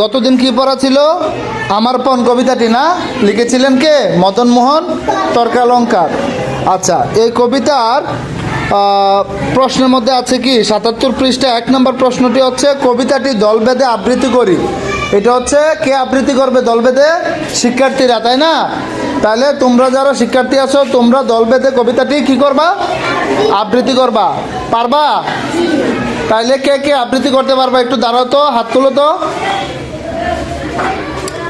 গতদিন কি পড়া ছিল? আমার পণ কবিতাটি না? লিখেছিলেন কে? মদন মোহন তর্কালঙ্কার আচ্ছা এই কবিতার প্রশ্নের মধ্যে আছে কি? সাতাত্তর পৃষ্ঠা, এক নম্বর প্রশ্নটি হচ্ছে, কবিতাটি দলবেদে আবৃত্তি করি। এটা হচ্ছে, কে আবৃত্তি করবে দলবেদে শিক্ষার্থীরা, তাই না? তাহলে তোমরা যারা শিক্ষার্থী আছো, তোমরা দলবেদে কবিতাটি কি করবা? আবৃত্তি করবা। পারবা? তাইলে কে কে আবৃত্তি করতে পারবা? একটু দাঁড়াও তো, হাত তুলো তো।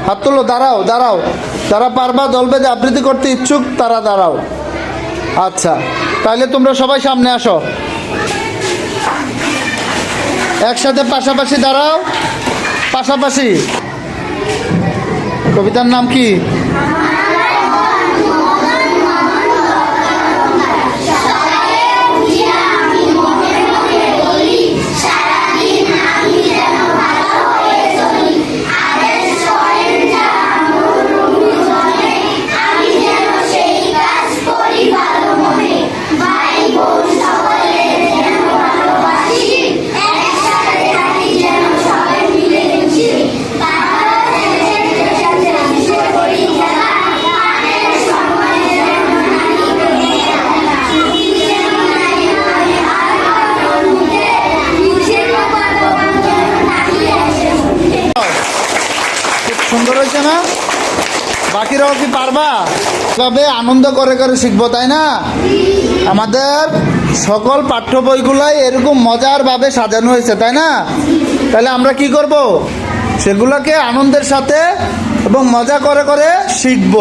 হাত তুলো, দাঁড়াও দাঁড়াও। যারা পারবা, দল বেঁধে আবৃত্তি করতে ইচ্ছুক, তারা দাঁড়াও। আচ্ছা তাহলে তোমরা সবাই সামনে আসো। একসাথে পাশাপাশি দাঁড়াও। পাশাপাশি। কবিতার নাম কি? সুন্দর হয়েছে না? বাকিরাও কি পারবা? তবে আনন্দ করে করে শিখব, তাই না? আমাদের সকল পাঠ্য বইগুলাই এরকম মজারভাবে সাজানো হয়েছে, তাই না? তাহলে আমরা কি করব? সেগুলোকে আনন্দের সাথে এবং মজা করে করে শিখব।